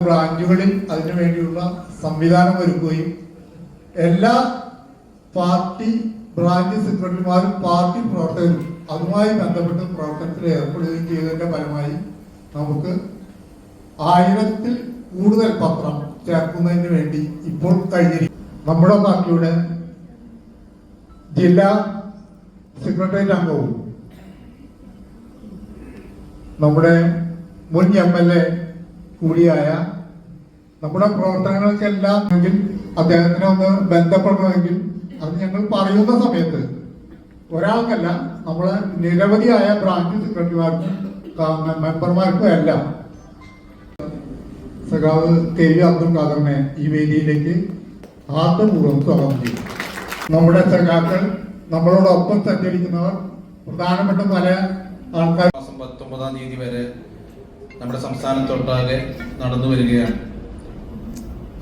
ബ്രാഞ്ചുകളിൽ അതിനു വേണ്ടിയുള്ള സംവിധാനം ഒരുക്കുകയും എല്ലാ പാർട്ടി ബ്രാഞ്ച് സെക്രട്ടറിമാരും പാർട്ടി പ്രവർത്തകരും അതുമായി ബന്ധപ്പെട്ട് പ്രവർത്തനത്തിൽ ഏർപ്പെടുകയും ചെയ്തതിന്റെ ഫലമായി നമുക്ക് ആയിരത്തിൽ കൂടുതൽ പത്രം ചേർക്കുന്നതിന് വേണ്ടി ഇപ്പോൾ കഴിഞ്ഞിരിക്കും നമ്മുടെ പാർട്ടിയുടെ ജില്ലാ സെക്രട്ടേറിയറ്റ് അംഗവും നമ്മുടെ മുൻ എം എൽ എ കൂടിയായ നമ്മുടെ പ്രവർത്തനങ്ങൾക്കെല്ലാം എങ്കിൽ അദ്ദേഹത്തിനെ ഒന്ന് ബന്ധപ്പെടണമെങ്കിൽ അത് ഞങ്ങൾ പറയുന്ന സമയത്ത് ഒരാൾക്കല്ല നമ്മളെ നിരവധിയായ ബ്രാഞ്ച് സെക്രട്ടറിമാർക്കും മെമ്പർമാർക്കും എല്ലാം. സഖാവ് കെ. വി. അബ്ദുൽ ഖാദറിനെ ഈ വേദിയിലേക്ക് ആദ്യപൂർവം സ്വാഗതം ചെയ്യും നമ്മുടെ സഖാക്കൾ നമ്മളോടൊപ്പം സഞ്ചരിക്കുന്നവർ പ്രധാനപ്പെട്ട പല ആൾക്കാർ. പത്തൊമ്പതാം തീയതി വരെ നമ്മുടെ സംസ്ഥാനത്തൊട്ടാകെ നടന്നു വരികയാണ്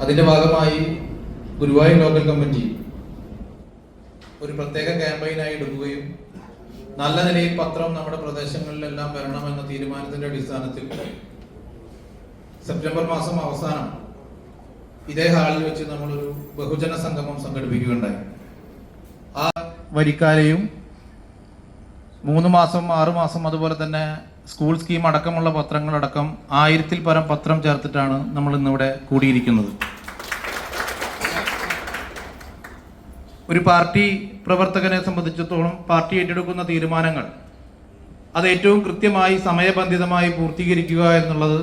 അതിന്റെ ഭാഗമായി ഗുരുവായൂർ ലോക്കൽ കമ്മിറ്റി ഒരു പ്രത്യേക ക്യാമ്പയിനായി എടുക്കുകയും നല്ല നിലയിൽ പത്രം നമ്മുടെ പ്രദേശങ്ങളിലെല്ലാം വരണമെന്ന തീരുമാനത്തിന്റെ അടിസ്ഥാനത്തിൽ സെപ്റ്റംബർ മാസം അവസാനം ഇതേ ഹാളിൽ വെച്ച് നമ്മളൊരു ബഹുജന സംഗമം സംഘടിപ്പിക്കുകയുണ്ടായി. ആ വരിക്കാരെയും മൂന്ന് മാസം ആറു മാസം അതുപോലെ തന്നെ സ്കൂൾ സ്കീം അടക്കമുള്ള പത്രങ്ങളടക്കം ആയിരത്തിൽ പരം പത്രം ചേർത്തിട്ടാണ് നമ്മൾ ഇന്നിവിടെ കൂടിയിരിക്കുന്നത്. ഒരു പാർട്ടി പ്രവർത്തകനെ സംബന്ധിച്ചിടത്തോളം പാർട്ടി ഏറ്റെടുക്കുന്ന തീരുമാനങ്ങൾ അത് ഏറ്റവും കൃത്യമായി സമയബന്ധിതമായി പൂർത്തീകരിക്കുക എന്നുള്ളത്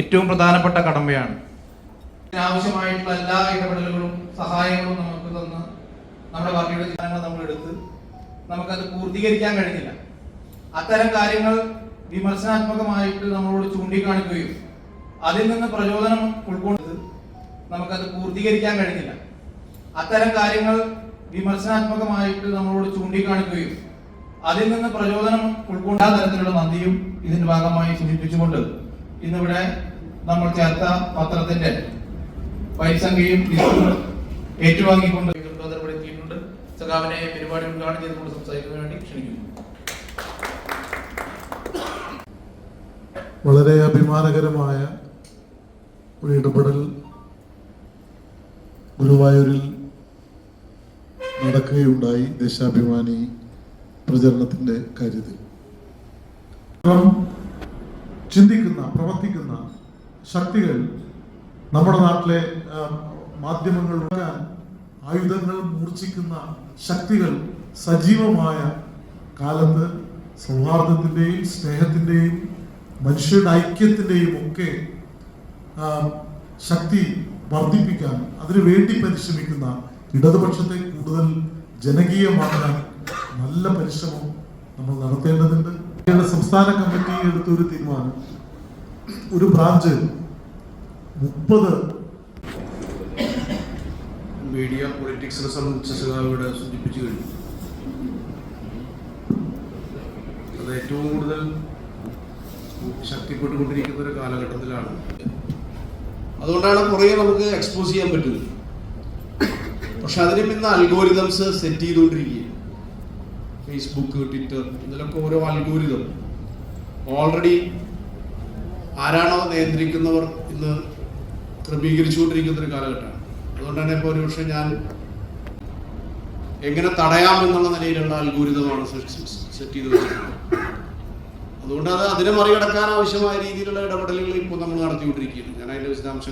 ഏറ്റവും പ്രധാനപ്പെട്ട കടമയാണ്. ആവശ്യമായിട്ടുള്ള എല്ലാ ഇടപെടലുകളും സഹായങ്ങളും നമുക്ക് തന്ന് നമ്മുടെ പാർട്ടിയുടെ തീരുമാനങ്ങൾ നമ്മൾ എടുത്ത് നമുക്കത് പൂർത്തീകരിക്കാൻ കഴിഞ്ഞില്ല. അത്തരം കാര്യങ്ങൾ വിമർശനാത്മകമായിട്ട് നമ്മളോട് ചൂണ്ടിക്കാണിക്കുകയും അതിൽ നിന്ന് പ്രചോദനം ഉൾക്കൊണ്ടത് നമുക്കത് പൂർത്തീകരിക്കാൻ കഴിഞ്ഞില്ല. അത്തരം കാര്യങ്ങൾ വിമർശനാത്മകമായിട്ട് നമ്മളോട് ചൂണ്ടിക്കാണിക്കുകയും അതിൽ നിന്ന് പ്രചോദനം ഉൾക്കൊണ്ട തരത്തിലുള്ള നന്ദിയും ഇതിന്റെ ഭാഗമായി സൂചിപ്പിച്ചുകൊണ്ട് ഇന്നിവിടെ നമ്മൾ ചേർത്ത പത്രത്തിന്റെ പരിസംഖ്യയും ഏറ്റുവാങ്ങിക്കൊണ്ട് ചുമതലപ്പെടുത്തിയിട്ടുണ്ട് സഖാവിനെ പരിപാടി ഉദ്ഘാടനം ചെയ്തുകൊണ്ട് സംസാരിക്കുന്നതിന് വേണ്ടി ക്ഷണിക്കുന്നു. വളരെ അഭിമാനകരമായ ഒരു ഇടപെടൽ ഗുരുവായൂരിൽ നടക്കുകയുണ്ടായി ദേശാഭിമാനി പ്രചരണത്തിന്റെ കാര്യത്തിൽ. ചിന്തിക്കുന്ന പ്രവർത്തിക്കുന്ന ശക്തികൾ നമ്മുടെ നാട്ടിലെ മാധ്യമങ്ങൾ ആയുധങ്ങൾ മൂർച്ഛിക്കുന്ന ശക്തികൾ സജീവമായ കാലത്ത് സൗഹാർദ്ദത്തിന്റെയും സ്നേഹത്തിന്റെയും മനുഷ്യരുടെ ഐക്യത്തിന്റെയും ഒക്കെ ശക്തി വർദ്ധിപ്പിക്കാൻ അതിനു വേണ്ടി പരിശ്രമിക്കുന്ന ഇടതുപക്ഷത്തെ കൂടുതൽ ജനകീയമാക്കാൻ നല്ല പരിശ്രമം നമ്മൾ നടത്തേണ്ടതുണ്ട്. സംസ്ഥാന കമ്മിറ്റി എടുത്തൊരു തീരുമാനം. ഒരു ബ്രാഞ്ച് മുപ്പത് മീഡിയ പൊളിറ്റിക്സിനെ സംബന്ധിച്ച സഖാവിടെ സൂചിപ്പിച്ചു കഴിഞ്ഞു. അത് ഏറ്റവും കൂടുതൽ ശക്തിപ്പെട്ടുകൊണ്ടിരിക്കുന്ന ഒരു കാലഘട്ടത്തിലാണ്. അതുകൊണ്ടാണ് കുറേ നമുക്ക് എക്സ്പോസ് ചെയ്യാൻ പറ്റുന്നത്. പക്ഷെ അതിനും ഇന്ന് അൽഗോരിതംസ് സെറ്റ് ചെയ്തുകൊണ്ടിരിക്കുകയാണ്. ഫേസ്ബുക്ക് ട്വിറ്റർ ഇതിലൊക്കെ ഓരോ അൽഗോരിതം ഓൾറെഡി ആരാണോ നിയന്ത്രിക്കുന്നവർ ഇന്ന് ക്രമീകരിച്ചുകൊണ്ടിരിക്കുന്ന ഒരു കാലഘട്ടമാണ്. അതുകൊണ്ട് തന്നെ ഇപ്പോൾ ഒരു പക്ഷേ ഞാൻ എങ്ങനെ തടയാം എന്നുള്ള നിലയിലുള്ള അൽഗോരിതമാണ് സെറ്റ് ചെയ്ത് അതുകൊണ്ട് അത് അതിനെ മറികടക്കാൻ ആവശ്യമായ രീതിയിലുള്ള ഇടപെടലുകൾ ഇപ്പോൾ നമ്മൾ നടത്തിക്കൊണ്ടിരിക്കുകയാണ്. ഞാൻ അതിന്റെ വിശദാംശം